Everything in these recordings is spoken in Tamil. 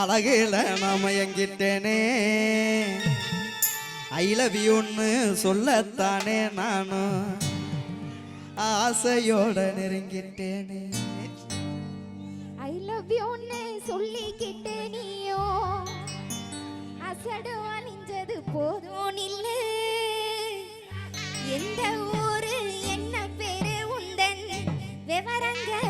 அழகில நாம எங்கிட்டேனே ஐ லவ் யூன்னு சொல்லத்தானே நானும் ஆசையோட நெருங்கிட்டேனே. ஐ லவ் யூன்னு சொல்லிக்கிட்டே நீயோ. அசடு அணிஞ்சது போதும் இல்லை. எந்த ஊரு என்ன பேரு உந்தன்? விவரங்கள்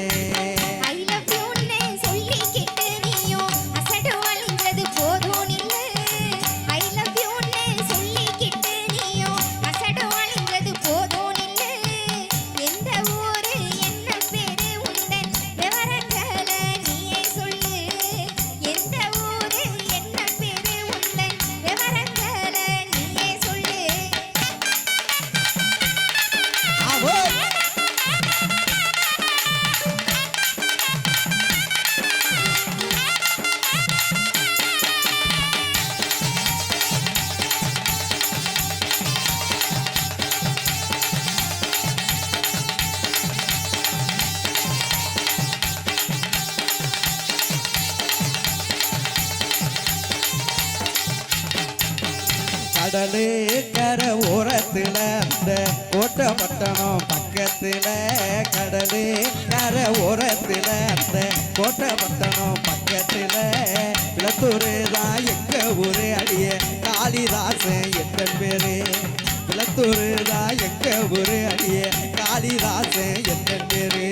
கடலு கர ஓரத்தில் அந்த கோட்டப்பட்டணம் பக்கத்தில். கடலு கர ஓரத்தில் அந்த கோட்டப்பட்டணம் பக்கத்தில். பிளத்தூரு தான் எங்க ஊரு அடிய. காளிதாசன் எத்தன் பேரு. பிளத்தூரு தான் எங்க ஊரு அடிய. காளிதாசன் எத்தன் பேரு.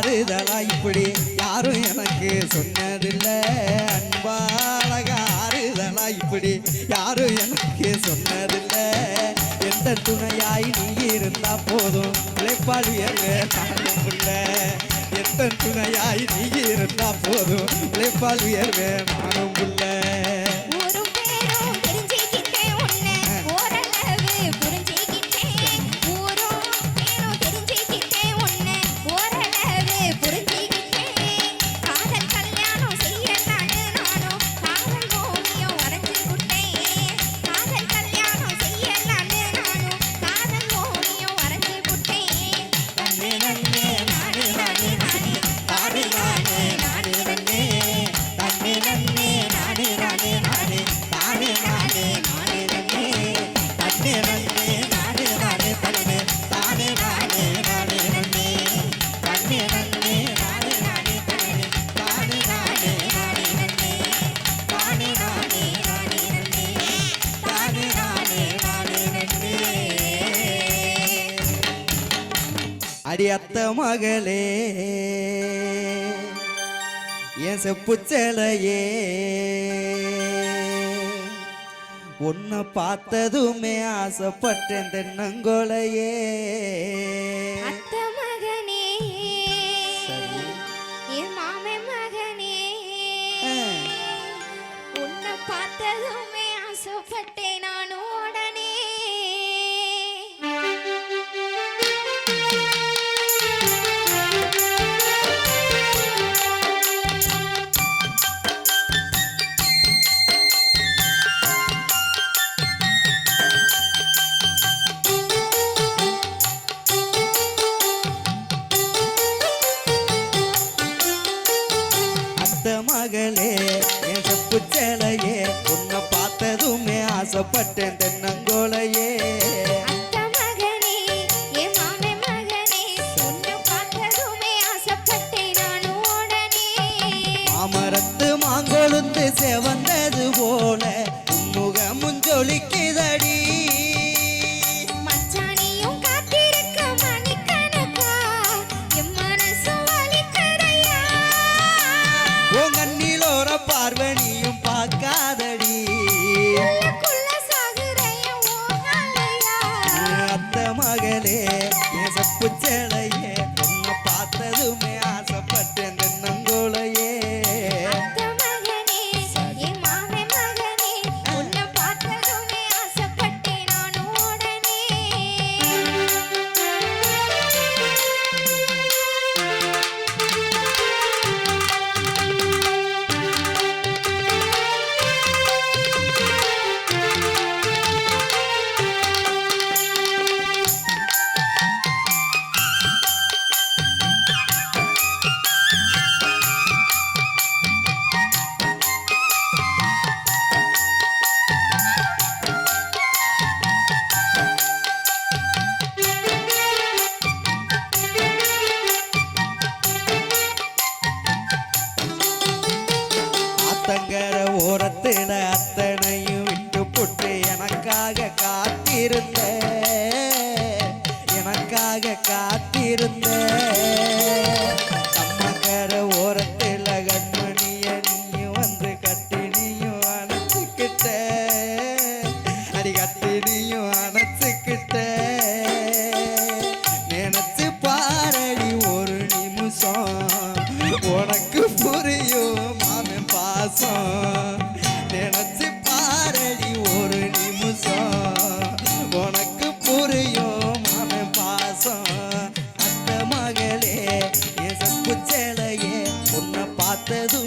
ஆறுதலா இப்படி? யாரும் எனக்கு சொன்னதில்லை. அன்பாலகா ஆறுதலா இப்படி? யாரும் எனக்கு சொன்னதில்லை. எந்த துணையாய் நீ இருந்தா போதும். உழைப்பாளி நானும் எந்த துணையாய் நீ இருந்தா போதும். உழைப்பாளி உயர்வே நானும் புள்ள அடி மகளே. என் செப்புச்சலையே. உன்னை பார்த்ததுமே ஆசைப்பட்டேன் தென்னங்கோலையே. தென்னங்கோலையே. மாமரத்து மாங்கொழுந்து செவந்தது போல முக முஞ்சொலிக்குதடி. பார்வணி ஆத்தங்கர ஓரத்தின அத்தனையும் விட்டு புட்டு எனக்காக காத்திருந்த எனக்காக காத்திருந்த. pedo